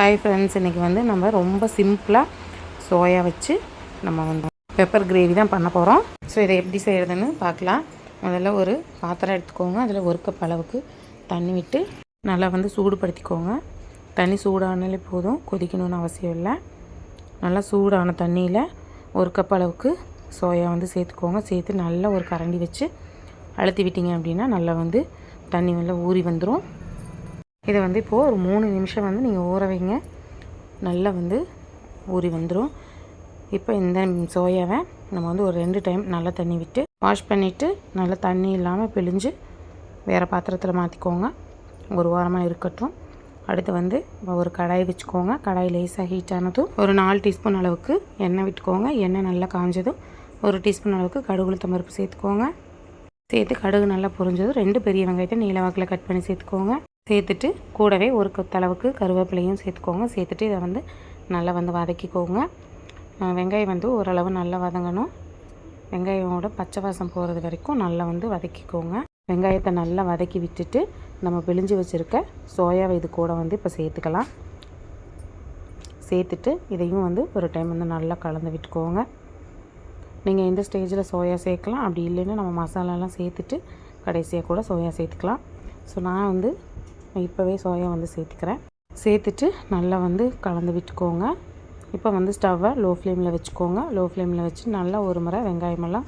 Hi friends இன்றைக்கி வந்து நம்ம ரொம்ப சிம்பிளாக சோயா வச்சு நம்ம வந்து பெப்பர் கிரேவி தான் பண்ண போகிறோம் ஸோ இதை எப்படி செய்கிறதுன்னு பார்க்கலாம். முதல்ல ஒரு பாத்திரம் எடுத்துக்கோங்க. அதில் ஒரு கப் அளவுக்கு தண்ணி விட்டு நல்லா வந்து சூடுபடுத்திக்கோங்க. தண்ணி சூடானாலே போதும். கொதிக்கணும்னு அவசியம் இல்லை. நல்லா சூடான தண்ணியில் ஒரு கப் அளவுக்கு சோயா வந்து சேர்த்துக்கோங்க. சேர்த்து நல்லா ஒரு கரண்டி வச்சு அழுத்தி விட்டீங்க அப்படின்னா நல்லா வந்து தண்ணி நல்லா ஊறி வந்துடும் இதை வந்து இப்போது ஒரு மூணு நிமிஷம் வந்து நீங்கள் ஊற வைங்க. நல்லா வந்து ஊறி வந்துடும் இப்போ இந்த சோயாவை நம்ம வந்து ஒரு ரெண்டு டைம் நல்லா தண்ணி விட்டு வாஷ் பண்ணிவிட்டு நல்லா தண்ணி இல்லாமல் பிழிஞ்சு வேறு பாத்திரத்தில் மாற்றிக்கோங்க ஒரு வாரமாக இருக்கட்டும். அடுத்து வந்து ஒரு கடாய் வச்சுக்கோங்க. கடாய் லேசாக ஹீட் ஆனதும் ஒரு நாலு டீஸ்பூன் அளவுக்கு எண்ணெய் விட்டுக்கோங்க. எண்ணெய் நல்லா காஞ்சதும் ஒரு டீஸ்பூன் அளவுக்கு கடுகுளுத்த பருப்பு சேர்த்துக்கோங்க. சேர்த்து கடுகு நல்லா பொரிஞ்சதும் ரெண்டு பெரிய வெங்காயத்தை நீல வாக்கில் கட் பண்ணி சேர்த்துக்கோங்க. சேர்த்துட்டு கூடவே ஒரு கொத்தளவுக்கு கருவேப்பிலையும் சேர்த்துக்கோங்க. சேர்த்துட்டு இதை வந்து நல்லா வந்து வதக்கிக்கோங்க. வெங்காயம் வந்து ஓரளவு நல்லா வதங்கணும். வெங்காயமோட பச்சை வாசம் போகிறது வரைக்கும் நல்லா வந்து வதக்கிக்கோங்க. வெங்காயத்தை நல்லா வதக்கி விட்டுட்டு நம்ம பிழிஞ்சு வச்சுருக்க சோயாவை இது கூட வந்து இப்போ சேர்த்துக்கலாம். சேர்த்துட்டு இதையும் வந்து ஒரு டைம் வந்து நல்லா கலந்து விட்டுக்கோங்க. நீங்கள் இந்த ஸ்டேஜில் சோயா சேர்க்கலாம். அப்படி இல்லைன்னா நம்ம மசாலாலாம் சேர்த்துட்டு கடைசியாக கூட சோயா சேர்த்துக்கலாம். ஸோ நான் வந்து நான் இப்போவே சோயா வந்து சேர்த்துக்கிறேன். சேர்த்துட்டு நல்லா வந்து கலந்து விட்டுக்கோங்க. இப்போ வந்து ஸ்டவ்வை லோ ஃப்ளேமில் வச்சுக்கோங்க. லோ ஃப்ளேமில் வச்சு நல்லா ஒரு முறை வெங்காயமெல்லாம்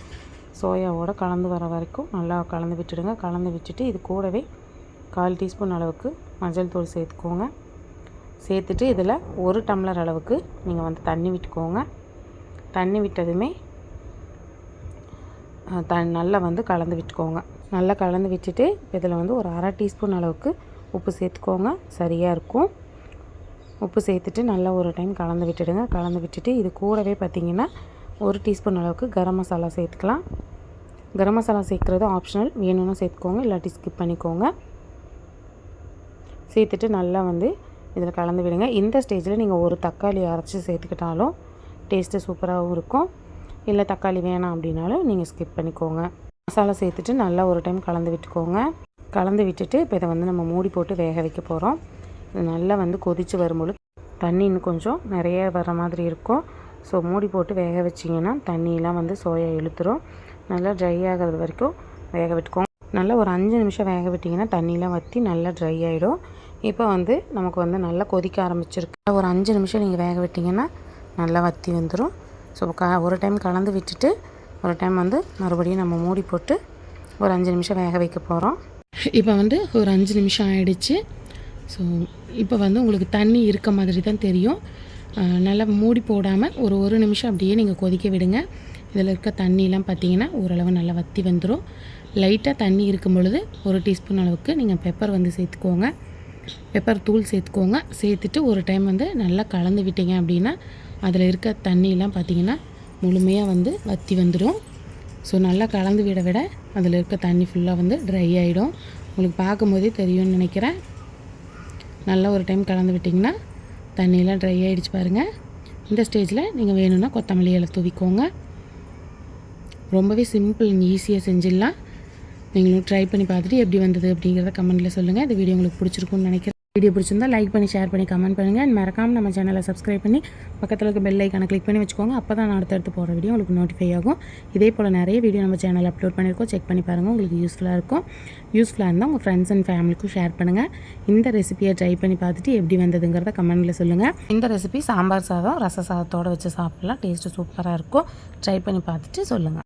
சோயாவோடு கலந்து வர வரைக்கும் நல்லா கலந்து விட்டுடுங்க. கலந்து விட்டுட்டு இது கூடவே கால் டீஸ்பூன் அளவுக்கு மஞ்சள் தூள் சேர்த்துக்கோங்க. சேர்த்துட்டு இதில் ஒரு டம்ளர் அளவுக்கு நீங்கள் வந்து தண்ணி விட்டுக்கோங்க. தண்ணி விட்டதுமே த நல்லா வந்து கலந்து விட்டுக்கோங்க. நல்லா கலந்து விட்டுட்டு இதில் வந்து ஒரு அரை டீஸ்பூன் அளவுக்கு உப்பு சேர்த்துக்கோங்க. சரியாக இருக்கும். உப்பு சேர்த்துட்டு நல்லா ஒரு டைம் கலந்து விட்டுடுங்க. கலந்து விட்டுட்டு இது கூடவே பார்த்திங்கன்னா ஒரு டீஸ்பூன் அளவுக்கு கரம் மசாலா சேர்த்துக்கலாம். கரம் மசாலா சேர்க்குறது ஆப்ஷனல் வேணும்னா சேர்த்துக்கோங்க. இல்லாட்டி ஸ்கிப் பண்ணிக்கோங்க. சேர்த்துட்டு நல்லா வந்து இதில் கலந்து விடுங்க. இந்த ஸ்டேஜில் நீங்கள் ஒரு தக்காளி அரைச்சி சேர்த்துக்கிட்டாலும் டேஸ்ட்டு சூப்பராகவும் இருக்கும். இல்லை தக்காளி வேணாம் அப்படின்னாலும் நீங்கள் ஸ்கிப் பண்ணிக்கோங்க. மசாலா சேர்த்துட்டு நல்லா ஒரு டைம் கலந்து விட்டுக்கோங்க. கலந்து விட்டுட்டு இப்போ இதை வந்து நம்ம மூடி போட்டு வேக வைக்க போகிறோம் இது நல்லா வந்து கொதித்து வரும்பொழுது தண்ணி இன்னும் கொஞ்சம் நிறைய வர மாதிரி இருக்கும். ஸோ மூடி போட்டு வேக வச்சிங்கன்னா தண்ணியெலாம் வந்து சோயா இழுத்துரும். நல்லா ட்ரை ஆகிறது வரைக்கும் வேக விட்டுக்கோங்க. நல்லா ஒரு அஞ்சு நிமிஷம் வேக விட்டிங்கன்னா தண்ணியெலாம் வற்றி நல்லா ட்ரை ஆகிடும் இப்போ வந்து நமக்கு வந்து நல்லா கொதிக்க ஆரம்பிச்சிருக்கு. ஒரு அஞ்சு நிமிஷம் நீங்கள் வேக விட்டிங்கன்னா நல்லா வற்றி வந்துடும் ஸோ க ஒரு டைம் கலந்து விட்டுட்டு ஒரு டைம் வந்து மறுபடியும் நம்ம மூடி போட்டு ஒரு அஞ்சு நிமிஷம் வேக வைக்க போகிறோம் இப்போ வந்து ஒரு அஞ்சு நிமிஷம் ஆகிடுச்சு ஸோ இப்போ வந்து உங்களுக்கு தண்ணி இருக்க மாதிரி தான் தெரியும். நல்லா மூடி போடாமல் ஒரு ஒரு நிமிஷம் அப்படியே நீங்கள் கொதிக்க விடுங்க. இதில் இருக்க தண்ணியெலாம் பார்த்தீங்கன்னா ஓரளவு நல்லா வற்றி வந்துடும் லைட்டாக தண்ணி இருக்கும் பொழுது ஒரு டீஸ்பூன் அளவுக்கு நீங்கள் பெப்பர் வந்து சேர்த்துக்கோங்க. பெப்பர் தூள் சேர்த்துக்கோங்க. சேர்த்துட்டு ஒரு டைம் வந்து நல்லா கலந்து விட்டீங்க அப்படின்னா அதில் இருக்க தண்ணியெலாம் பார்த்திங்கன்னா முழுமையாக வந்து வற்றி வந்துடும் ஸோ நல்லா கலந்து விட விட அதில் இருக்க தண்ணி ஃபுல்லாக வந்து ட்ரை ஆகிடும் உங்களுக்கு பார்க்கும்போதே தெரியும்னு நினைக்கிறேன். நல்லா ஒரு டைம் கலந்து விட்டிங்கன்னா தண்ணியெலாம் ட்ரை ஆகிடுச்சு பாருங்கள் இந்த ஸ்டேஜில் நீங்கள் வேணும்னா கொத்தமல்லி இலை தூவிக்கோங்க. ரொம்பவே சிம்பிள் ஈஸியாக செஞ்சிடலாம். நீங்களும் ட்ரை பண்ணி பார்த்துட்டு எப்படி வந்தது அப்படிங்கிறத கமெண்ட்டில் சொல்லுங்கள் இந்த வீடியோ உங்களுக்கு பிடிச்சிருக்குன்னு நினைக்கிறேன். வீடியோ பிடிச்சிருந்தா லைக் பண்ணி ஷேர் பண்ணி கமெண்ட் பண்ணுங்கள் அண்ட் மறக்காமல் நம்ம சேனலை சப்ஸ்கிரைப் பண்ணி பக்கத்தில் இருக்க பெல் ஐக்கானை கிளிக் பண்ணி வச்சுக்கோங்க. அப்போ தான் நான் அடுத்தடுத்து போகிற வீடியோ உங்களுக்கு நோட்டிஃபை ஆகும். இதே போல் நிறைய வீடியோ நம்ம சேனலில் அப்லோட் பண்ணியிருக்கோம். செக் பண்ணி பாருங்கள் உங்களுக்கு யூஸ்ஃபுல்லாக இருக்கும். யூஸ்ஃபுல்லாக இருந்தால் உங்கள் ஃப்ரெண்ட்ஸ் அண்ட் ஃபேமிலிக்கும் ஷேர் பண்ணுங்கள் இந்த ரெசிபியை ட்ரை பண்ணி பார்த்துட்டு எப்படி வந்ததுங்கிறத கமெண்ட்டில் சொல்லுங்கள் இந்த ரெசிபி சாம்பார் சாதம் ரச சாதத்தோடு வச்சு சாப்பிட்லாம். டேஸ்ட்டு சூப்பராக இருக்கும். ட்ரை பண்ணி பார்த்துட்டு சொல்லுங்கள்